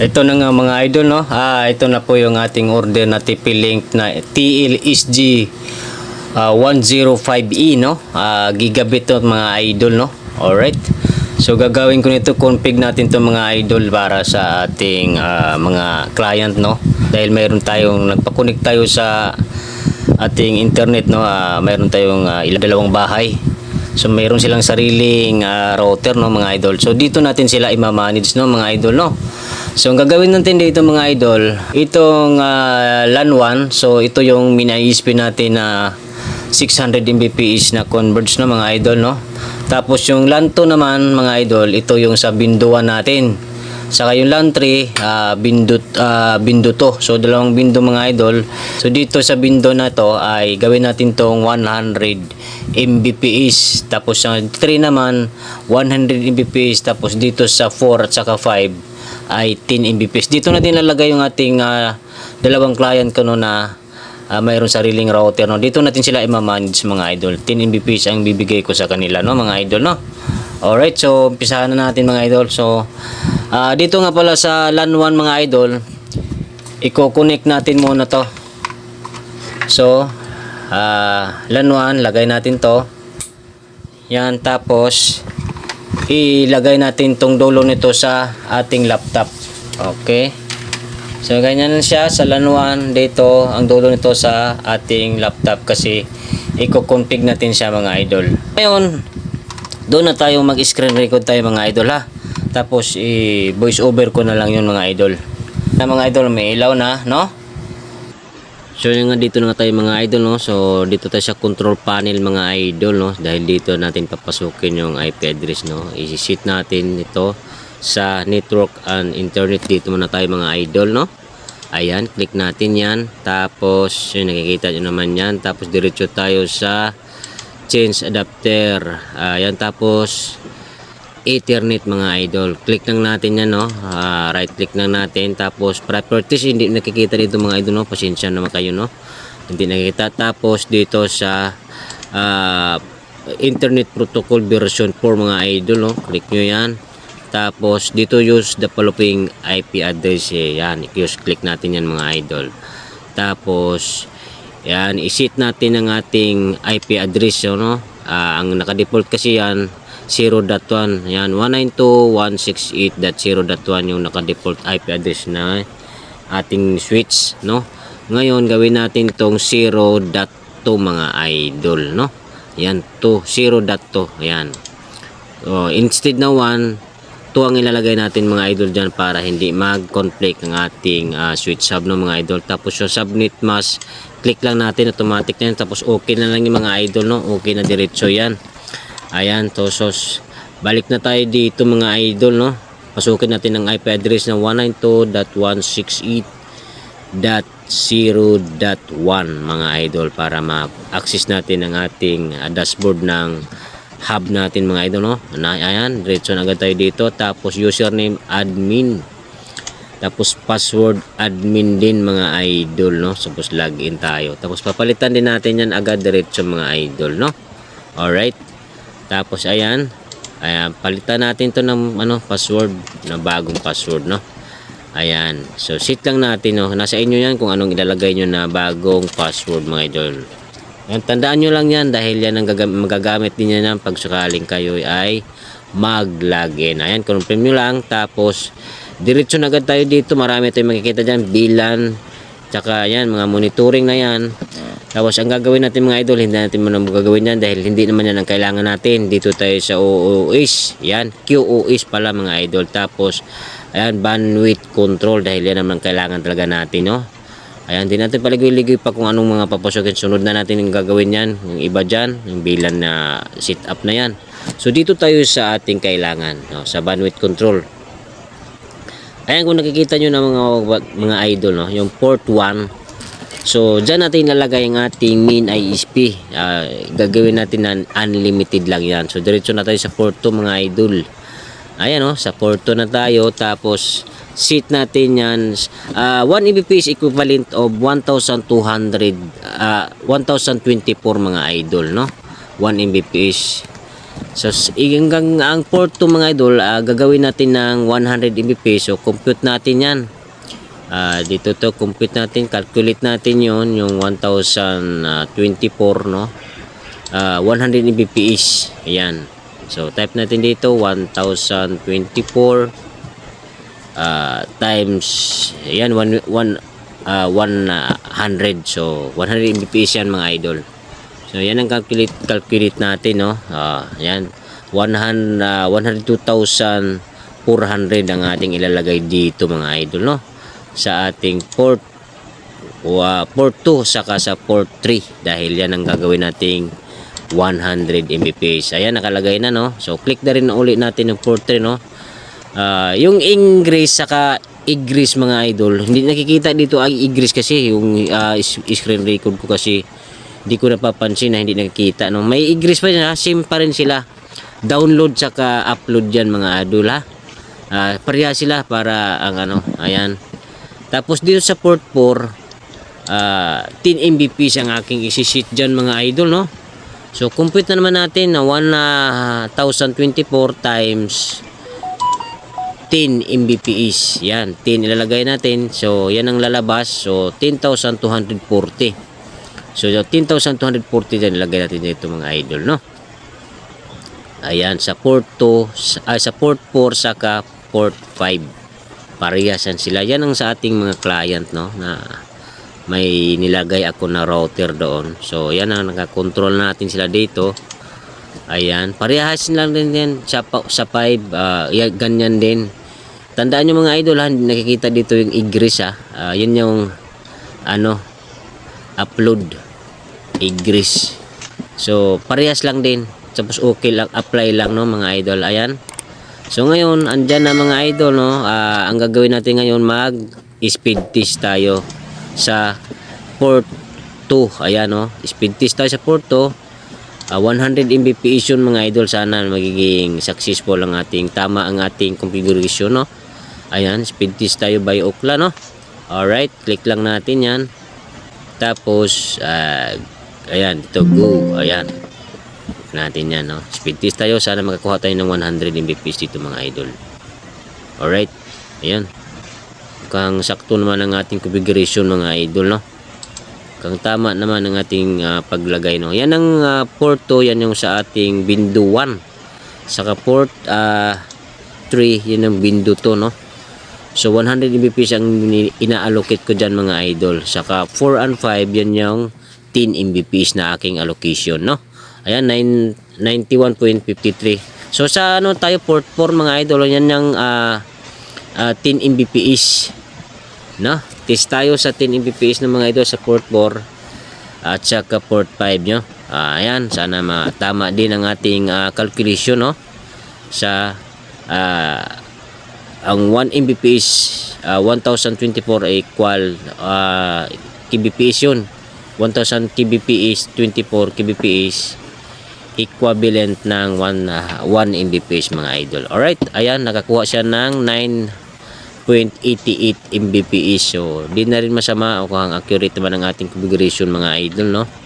Ito na nga mga idol no. Ah, ito na po yung ating order na TP-Link na TLSG ah, 105E no. Ah, gigabit to mga idol no. Alright. So gagawin ko nito config natin to mga idol para sa ating ah, mga client no. Dahil mayroon tayong nagpa-connect tayo sa ating internet no. Ah, mayroon tayong ah, ilang dalawang bahay. So mayroon silang sariling ah, router no mga idol. So dito natin sila i-manage no mga idol no. So ang gagawin natin dito mga idol, itong ah, LAN 1, so ito yung mini-ISP natin na 600 Mbps na converge no mga idol no. Tapos yung LAN 2 naman mga idol, ito yung sa binduan natin. Saka yung LAN 3, ah, bindo, ah, bindo to. So dalawang bindo mga idol. So dito sa bindo na to ay gawin natin tong 100 Mbps. Tapos sa 3 naman 100 Mbps. Tapos dito sa 4 at saka 5 ay 10 Mbps. Dito na din lalagay yung ating ah, dalawang client ko no na ah, mayroon sariling router no. Dito natin sila i-manage mga idol. 10 Mbps ang bibigay ko sa kanila no mga idol no. Alright, so umpisahan na natin mga idol. So ah, dito nga pala sa LAN 1 mga idol, i-connect natin muna to. So ah, LAN 1, lagay natin to. Yan tapos ilagay natin tong dulo nito sa ating laptop. Okay. So ganyan siya sa lanuan dito ang dulo nito sa ating laptop kasi i-config natin siya mga idol. Ngayon, doon na tayo mag-screen record tayo mga idol ha. Tapos i-voice over ko na lang yun mga idol. Na mga idol may ilaw na, no? So yun nga dito na tayo mga idol no. So dito tayo sa control panel mga idol no. Dahil dito natin papasukin yung IP address no. I-set natin ito sa network and internet dito muna tayo mga idol no. Ayan, click natin yan. Tapos yun nakikita nyo naman yan. Tapos diretso tayo sa change adapter. Ayan tapos Ethernet mga idol. Click lang natin yan no. Ah, right click lang natin tapos properties hindi nakikita dito mga idol no. Pasensya naman kayo no. Hindi nakikita tapos dito sa ah, Internet Protocol version 4 mga idol no. Click nyo yan. Tapos dito use the following IP address eh. Yan, use click natin yan mga idol. Tapos yan, isit natin ang ating IP address yun, no? Ah, ang naka-default kasi yan 0.1. Yan 192.168.0.1 yung naka-default IP address na ating switch, no? Ngayon gawin natin tong 0.2 mga idol, no? Yan 2 0.2. Yan. So, instead na 1 ito ang ilalagay natin mga idol dyan para hindi mag-conflict ang ating ah, switch hub no mga idol. Tapos yung subnet mask, click lang natin automatic na yan. Tapos okay na lang yung mga idol no. Okay na diretso yan. Ayan, to so s- balik na tayo dito mga idol no. Pasukin natin ang IP address na 192.168.0.1 mga idol para ma-access natin ang ating ah, dashboard ng hub natin mga idol no. Ayan, diretso na agad tayo dito. Tapos username admin. Tapos password admin din mga idol no. Tapos login tayo. Tapos papalitan din natin yan agad diretso mga idol no. Alright. Tapos ayan. Ayan, palitan natin to ng ano, password na bagong password no. Ayan. So sit lang natin no. Nasa inyo yan kung anong ilalagay nyo na bagong password mga idol. Yan, tandaan nyo lang yan dahil yan ang gagam- magagamit din yan pag sakaling kayo ay mag-login. Ayan, confirm nyo lang. Tapos, diretso na agad tayo dito. Marami tayong makikita dyan. Bilan. Tsaka yan, mga monitoring na yan. Tapos, ang gagawin natin mga idol, hindi natin muna gagawin yan dahil hindi naman yan ang kailangan natin. Dito tayo sa OOS. Yan, QoS pala mga idol. Tapos, ayan, bandwidth control dahil yan naman ang kailangan talaga natin, no? Ayan, di natin paligoy-ligoy pa kung anong mga papasokin. Sunod na natin yung gagawin yan. Yung iba dyan, yung bilan na sit up na yan. So, dito tayo sa ating kailangan, no, sa bandwidth control. Ayan, kung nakikita nyo na mga, mga idol, no, yung port 1. So, dyan natin ilalagay ang ating main ISP. Ah, gagawin natin na unlimited lang yan. So, diretso na tayo sa port 2 mga idol. Ayan, no, sa port 2 na tayo. Tapos, seat natin yan. Ah, 1 Mbps equivalent of 1,200, ah, 1,024 mga idol, no? 1 Mbps. So hanggang ang port to mga idol, ah, gagawin natin ng 100 Mbps. So compute natin 'yan. Ah, dito to compute natin, calculate natin 'yon yung 1024 no. Ah, 100 Mbps. Ayan. So type natin dito 1024 ah, times ayan 1 1 ah, 100 so 100 Mbps yan mga idol. So yan ang calculate calculate natin no. Ah, yan 100 ah, 102,400 ang ating ilalagay dito mga idol no sa ating port wa port 2 saka sa port 3 dahil yan ang gagawin nating 100 Mbps. Ayan nakalagay na no. So click na rin ulit natin yung port 3 no. Ah, yung ingress saka egress mga idol, hindi nakikita dito ang egress kasi yung is- screen record ko kasi hindi ko napapansin na hindi nakikita no. May egress pa ha, same pa rin sila. Download saka upload yan mga idol ha. Ah, pareha sila para ang ano, ayan. Tapos dito sa port 4, ah 10 Mbps ang aking isi-sheet dyan mga idol no. So compute na naman natin na 1024 times 10 Mbps. Yan, 10 ilalagay natin. So, yan ang lalabas. So, 10,240. So, yung 10,240 dyan ilagay natin dito mga idol, no? Ayan, sa port 2, sa, ah, sa port 4, saka port 5. Pariyasan sila. Yan ang sa ating mga client, no? Na may nilagay ako na router doon. So, yan ang nakakontrol natin sila dito. Ayan, parehas lang din yan sa, sa 5, ah, yan, ganyan din. Tandaan nyo mga idol ha, nakikita dito yung egress ha. Ah, yun yung ano, upload, egress. So, parehas lang din. Tapos okay lang, apply lang no mga idol. Ayan. So ngayon, andyan na mga idol no. Ah, ang gagawin natin ngayon mag speed test tayo sa port 2. Ayan no. Speed test tayo sa port 2. Ah, 100 Mbps yun mga idol sana magiging successful ang ating tama ang ating configuration no ayan speed test tayo by Okla no alright click lang natin yan tapos ah, ayan ito go ayan. Natin yan no? Speed test tayo. Sana makakuha tayo ng 100 Mbps dito mga idol. Alright ayan. Mukhang sakto naman ang ating configuration mga idol no? Kang tama naman ang ating ah, paglagay no? Yan ang ah, port 2 yan yung sa ating window 1 saka port ah, 3 yan ang window 2 no so 100 Mbps ang ina-allocate ko dyan mga idol. Saka 4 and 5 yan yung 10 Mbps na aking allocation no? Ayan 9 91.53 so sa ano tayo port 4 mga idol yan yung ah, ah, 10 Mbps no? Test tayo sa 10 Mbps ng mga idol sa port 4 at saka port 5 nyo Ah, ayan sana matama din ang ating ah, calculation no? Sa ah, ang 1 Mbps ah, 1024 ay equal ah, kbps yun. 1000 kbps 24 kbps equivalent ng 1 ah, 1 Mbps mga idol. Alright ayan nakakuha siya ng 9 0.88 Mbps. So di na rin masama o kung accurate naman ang ating configuration mga idol no